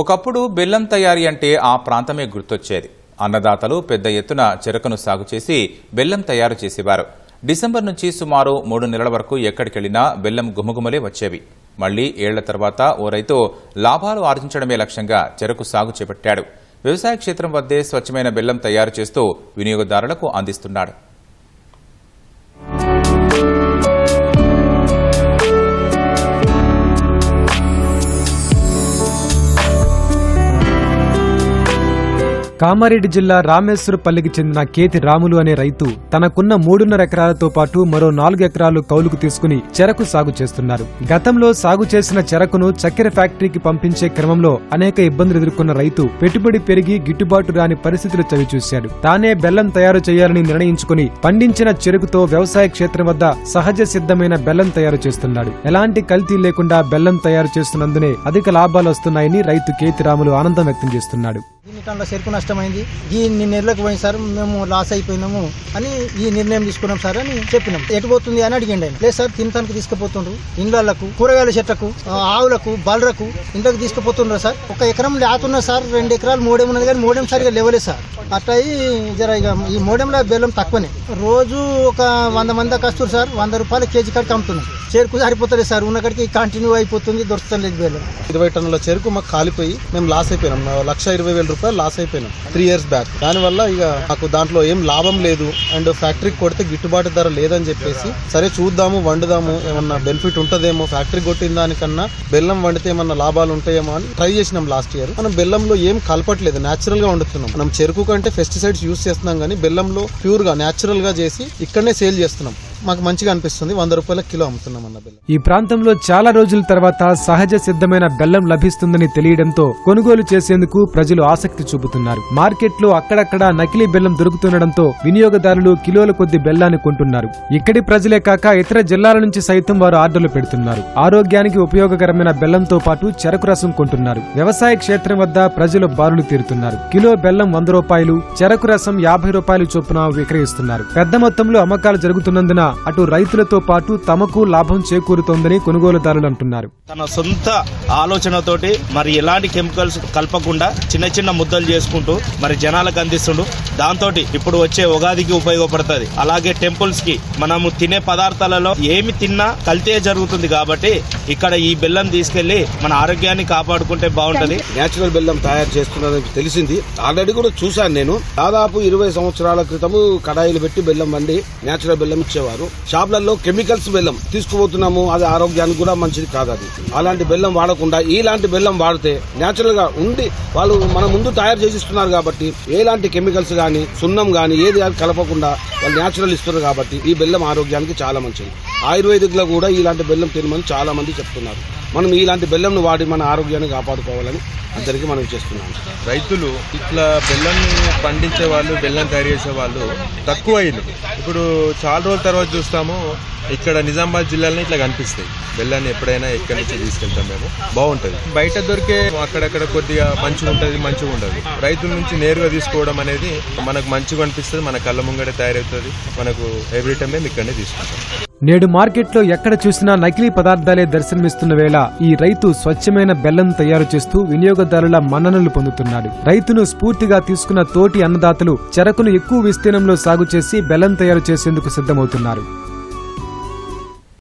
ఒకప్పుడు బెల్లం తయారీ అంటే ఆ ప్రాంతమే గుర్తొచ్చేది. అన్నదాతలు పెద్ద ఎత్తున చెరకును సాగు చేసి బెల్లం తయారు చేసేవారు. డిసెంబర్ నుంచి సుమారు మూడు నెలల వరకు ఎక్కడికెళ్ళినా బెల్లం గుమగుమలే వచ్చేవి. మళ్ళీ ఏళ్ళ తర్వాత ఓ రైతు లాభాలు ఆర్జించడమే లక్ష్యంగా చెరకు సాగు చేపట్టాడు. వ్యవసాయ క్షేత్రం వద్దే స్వచ్ఛమైన బెల్లం తయారు చేస్తూ వినియోగదారులకు అందిస్తున్నాడు. కామారెడ్డి జిల్లా రామేశ్వరపల్లికి చెందిన కేతి రాములు అనే రైతు తనకున్న మూడున్నర ఎకరాలతో పాటు మరో నాలుగు ఎకరాలు కౌలుకు తీసుకుని చెరకు సాగు చేస్తున్నారు. గతంలో సాగు చేసిన చెరకును చక్కెర ఫ్యాక్టరీకి పంపించే క్రమంలో అనేక ఇబ్బందులు ఎదుర్కొన్న రైతు పెట్టుబడి పెరిగి గిట్టుబాటు రాని పరిస్థితులు చవిచూశాడు. తానే బెల్లం తయారు చేయాలని నిర్ణయించుకుని పండించిన చెరుకుతో వ్యవసాయ క్షేత్రం వద్ద సహజ సిద్ధమైన బెల్లం తయారు చేస్తున్నాడు. ఎలాంటి కల్తీ లేకుండా బెల్లం తయారు చేస్తున్నందునే అధిక లాభాలు వస్తున్నాయని రైతు కేతి రాములు ఆనందం వ్యక్తం చేస్తున్నాడు. దీని టన్నుల చెరుకు నష్టమైంది. దీన్ని నెలలకు పోయింది సార్ మేము లాస్ అయిపోయినాము అని ఈ నిర్ణయం తీసుకున్నాం సార్ అని చెప్పినాం. ఎటు పోతుంది అని అడిగిండి ఆయన. లేదు సార్ తినటానికి తీసుకుపోతుండ్రు. ఇండ్లకు కూరగాయల చెట్లకు ఆవులకు బలరకు ఇంట్లోకి తీసుకుపోతుండ్రు సార్. ఒక ఎకరం లేతున్నా సార్ రెండు ఎకరాలు మూడేం ఉన్నది కానీ మూడేం సరిగా లేవలే సార్. అట్లా జర ఇక ఈ మూడెంలో బెల్లం తక్కువనే. రోజు ఒక వంద మంది దాకా సార్ వంద రూపాయలు కేజీ కాడికి అమ్ముతున్నాం చెరుకు సరిపోతలేదు సార్. ఉన్నక్కడికి కంటిన్యూ అయిపోతుంది దొరుకుతలేదు బెల్లం ఇరవై టన్నుల చెరుకు మాకు కాలిపోయి మేము లాస్ అయిపోయినాం. లక్ష ఇరవై వేల రూపాయలు లాస్ అయిపోయినాం త్రీ ఇయర్స్ బ్యాక్ దానివల్ల ఇక మాకు దాంట్లో ఏం లాభం లేదు. అండ్ ఫ్యాక్టరీకి కొడితే గిట్టుబాటు ధర లేదని చెప్పేసి సరే చూద్దాము వండుదాము ఏమన్నా బెనిఫిట్ ఉంటుందేమో. ఫ్యాక్టరీ కొట్టిన దానికన్నా బెల్లం వండితే ఏమన్నా లాభాలు ఉంటాయేమో అని ట్రై చేసినాం లాస్ట్ ఇయర్ మనం బెల్లంలో ఏం కలపట్లేదు. న్యాచురల్గా వండుతున్నాం. మనం చెరుకు కంటే పెస్టిసైడ్స్ యూస్ చేస్తున్నాం కానీ బెల్లంలో ప్యూర్గా న్యాచురల్గా చేసి ఇక్కడనే సేల్ చేస్తున్నాం. మాకు మంచిగా అనిపిస్తుంది. వంద రూపాయల కిలో అమ్ముతున్నాం అన్న బెల్లం. ఈ ప్రాంతంలో చాలా రోజుల తర్వాత సహజ సిద్ధమైన బెల్లం లభిస్తుందని తెలియడంతో కొనుగోలు చేసేందుకు ప్రజలు ఆసక్తి చూపుతున్నారు. మార్కెట్లో అక్కడక్కడ నకిలీ బెల్లం దొరుకుతుండటంతో వినియోగదారులు కిలోల కొద్ది బెల్లాన్ని కొంటున్నారు. ఇక్కడి ప్రజలే కాక ఇతర జిల్లాల నుంచి సైతం వారు ఆర్డర్లు పెడుతున్నారు. ఆరోగ్యానికి ఉపయోగకరమైన బెల్లంతో పాటు చెరకు రసం కొంటున్నారు. వ్యవసాయ క్షేత్రం వద్ద ప్రజలు బారులు తీరుతున్నారు. కిలో బెల్లం వంద రూపాయలు చెరకు రసం యాభై రూపాయలు చొప్పున విక్రయిస్తున్నారు. పెద్ద మొత్తంలో అమ్మకాలు జరుగుతున్నందున అటు రైతులతో పాటు తమకు లాభం చేకూరుతోందని కొనుగోలుదారులు అంటున్నారు. తన సొంత ఆలోచనతోటి మరి ఎలాంటి కెమికల్స్ కలపకుండా చిన్న చిన్న ముద్దలు చేసుకుంటూ మరి జనాలకు అందిస్తుండు. దాంతో ఇప్పుడు వచ్చే ఉగాదికి ఉపయోగపడుతుంది. అలాగే టెంపుల్స్కి మనము తినే పదార్థాలలో ఏమి తిన్నా కల్తీ జరుగుతుంది కాబట్టి ఇక్కడ ఈ బెల్లం తీసుకెళ్ళి మన ఆరోగ్యాన్ని కాపాడుకుంటే బాగుంటది. నేచురల్ బెల్లం తయారు చేస్తున్నారని తెలిసింది. ఆల్రెడీ కూడా చూశాను నేను. దాదాపు ఇరవై సంవత్సరాల క్రితము కడాయిలు పెట్టి బెల్లం వండి నేచురల్ బెల్లం ఇచ్చేవారు. షాప్లలో కెమికల్స్ బెల్లం తీసుకుపోతున్నాము అది ఆరోగ్యానికి కూడా మంచిది కాదు అది. అలాంటి బెల్లం వాడకుండా ఇలాంటి బెల్లం వాడితే న్యాచురల్గా ఉండి వాళ్ళు మన ముందు తయారు చేసిస్తున్నారు కాబట్టి ఎలాంటి కెమికల్స్ గాని సున్నం గాని ఏది కలపకుండా వాళ్ళు న్యాచురల్ ఇస్తున్నారు కాబట్టి ఈ బెల్లం ఆరోగ్యానికి చాలా మంచిది. ఆయుర్వేదిక్లో కూడా ఇలాంటి బెల్లం తినమని చాలా మంది చెప్తున్నారు. మనం ఇలాంటి బెల్లంను వాడి మన ఆరోగ్యాన్ని కాపాడుకోవాలని అందరికీ మనం చేస్తున్నాం రైతులు ఇట్లా బెల్లం పండించే వాళ్ళు బెల్లం తయారు చేసే వాళ్ళు తక్కువ ఇప్పుడు చాలా రోజుల తర్వాత చూస్తాము ఇక్కడ నిజామాబాద్ జిల్లాలో ఇట్లా కనిపిస్తాయి. బెల్లాన్ని ఎప్పుడైనా ఎక్కడి నుంచి తీసుకెళ్తాం మేము. బాగుంటుంది. బయట దొరికే అక్కడక్కడ కొద్దిగా మంచిగా ఉంటుంది మంచిగా ఉండదు. రైతుల నుంచి నేరుగా తీసుకోవడం అనేది మనకు మంచిగా అనిపిస్తుంది మన కళ్ళ ముంగడే తయారవుతుంది. మనకు ఎవ్రీ టైం మేము ఇక్కడనే తీసుకుంటాం. నేడు మార్కెట్లో ఎక్కడ చూసినా నకిలీ పదార్థాలే దర్శనమిస్తున్న వేళ ఈ రైతు స్వచ్ఛమైన బెల్లం తయారు చేస్తూ వినియోగదారుల మన్ననలు పొందుతున్నాడు. రైతును స్ఫూర్తిగా తీసుకున్న తోటి అన్నదాతలు చెరకును ఎక్కువ విస్తీర్ణంలో సాగు చేసి బెల్లం తయారు చేసేందుకు సిద్ధమవుతున్నారు.